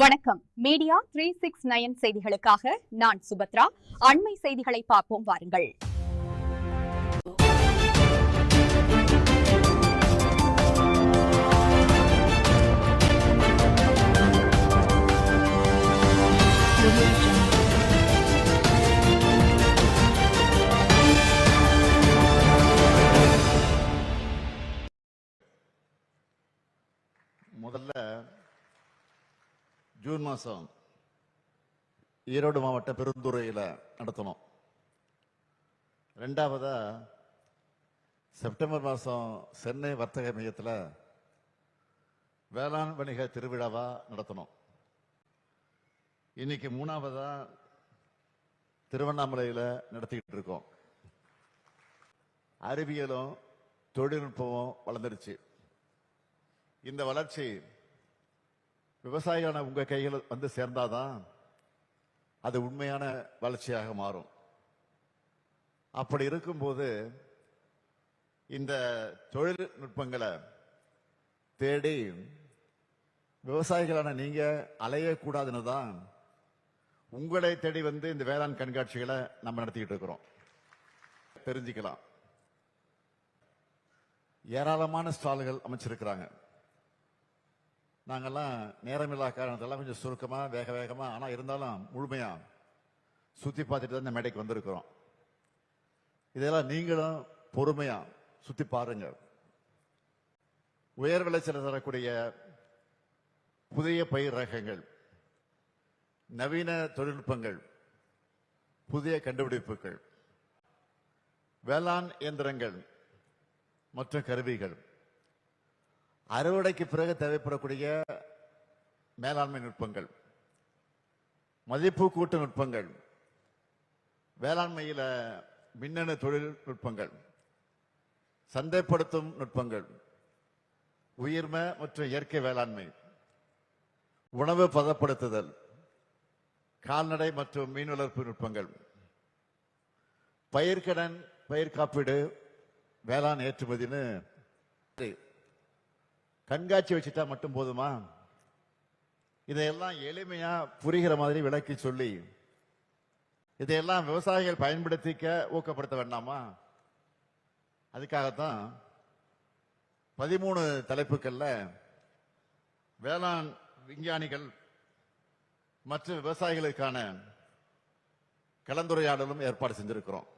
வணக்கம். Media three six nine செய்திகளுக்காக நான் சுபத்ரா. அண்மை செய்திகளை பார்ப்போம் வாருங்கள். முதல்ல ஜூன் மாதம் ஈரோடு மாவட்ட பெருந்துறையில் நடத்தணும். ரெண்டாவதாக செப்டம்பர் மாதம் சென்னை வர்த்தக மையத்தில் வேளாண் வணிக திருவிழாவாக நடத்தணும். இன்னைக்கு மூணாவதாக திருவண்ணாமலையில் நடத்திக்கிட்டு இருக்கோம். அறிவியலும் தொழில்நுட்பமும் வளர்ந்துருச்சு. இந்த வளர்ச்சி விவசாயிகளான உங்கள் கையில் வந்து சேர்ந்தாதான் அது உண்மையான வளர்ச்சியாக மாறும். அப்படி இருக்கும்போது இந்த தொழில்நுட்பங்களை தேடி விவசாயிகளான நீங்கள் அலையக்கூடாதுன்னு தான் உங்களை தேடி வந்து இந்த வேளாண் கண்காட்சிகளை நம்ம நடத்திக்கிட்டு இருக்கிறோம். தெரிஞ்சுக்கலாம். ஏராளமான ஸ்டால்கள் அமைச்சிருக்கிறாங்க. நாங்கெல்லாம் நேரமில்லா காரணத்தெல்லாம் கொஞ்சம் சுருக்கமாக வேக வேகமாக ஆனால் இருந்தாலும் முழுமையாக சுற்றி பார்த்துட்டு தான் இந்த மேடைக்கு வந்திருக்கிறோம். இதெல்லாம் நீங்களும் பொறுமையாக சுற்றி பாருங்க உயர் விளைச்சல் தரக்கூடிய புதிய பயிர் ரகங்கள் நவீன தொழில்நுட்பங்கள் புதிய கண்டுபிடிப்புகள் வேளாண் இயந்திரங்கள் மற்றும் கருவிகள். அறுவடைக்கு பிறகு தேவைப்படக்கூடிய மேலாண்மை நுட்பங்கள் மதிப்பு கூட்டு நுட்பங்கள் வேளாண்மையில் மின்னணு தொழில்நுட்பங்கள் சந்தைப்படுத்தும் நுட்பங்கள் உயிர்ம மற்றும் இயற்கை வேளாண்மை உணவு பதப்படுத்துதல் கால்நடை மற்றும் மீன் வளர்ப்பு நுட்பங்கள் பயிர்க்கடன் பயிர் காப்பீடு வேளாண் ஏற்றுமதின்னு கண்காட்சி வச்சுட்டா மட்டும் போதுமா? இதையெல்லாம் எளிமையா புரிகிற மாதிரி விளக்கி சொல்லி இதையெல்லாம் விவசாயிகள் பயன்படுத்திக்க ஊக்கப்படுத்த வேண்டாமா? அதுக்காகத்தான் பதிமூணு தலைப்புகள்ல வேளாண் விஞ்ஞானிகள் மற்றும் விவசாயிகளுக்கான கலந்துரையாடலும் ஏற்பாடு செஞ்சிருக்கிறோம்.